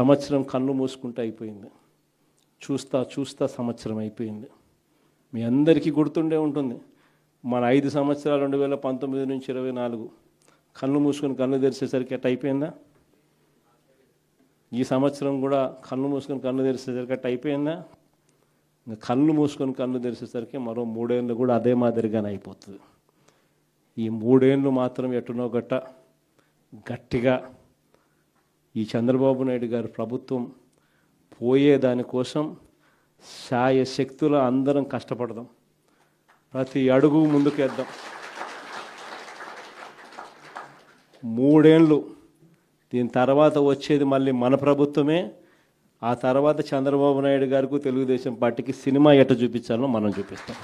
సంవత్సరం కన్ను మూసుకుంటూ అయిపోయింది. చూస్తా చూస్తా సంవత్సరం అయిపోయింది. మీ అందరికీ గుర్తుండే ఉంటుంది. మన ఐదు సంవత్సరాలు రెండు వేల పంతొమ్మిది నుంచి ఇరవై నాలుగు. కళ్ళు మూసుకొని కళ్ళు తెరిచేసరికి అట్ అయిపోయిందా? ఈ సంవత్సరం కూడా కళ్ళు మూసుకొని కళ్ళు తెరిచేసరికి అట్ అయిపోయిందా? ఇంకా కళ్ళు మూసుకొని కళ్ళు తెరిచేసరికి మరో మూడేళ్ళు కూడా అదే మాదిరిగానే అయిపోతుంది. ఈ మూడేళ్ళు మాత్రం ఎటునో గట్ట గట్టిగా ఈ చంద్రబాబు నాయుడు గారి ప్రభుత్వం పోయేదానికోసం శాయ శక్తుల అందరం కష్టపడదాం. ప్రతి అడుగు ముందుకేద్దాం. మూడేళ్ళు దీని తర్వాత వచ్చేది మళ్ళీ మన ప్రభుత్వమే. ఆ తర్వాత చంద్రబాబు నాయుడు గారికి తెలుగుదేశం పార్టీకి సినిమా ఎట్ట చూపించాలో మనం చూపిస్తాం.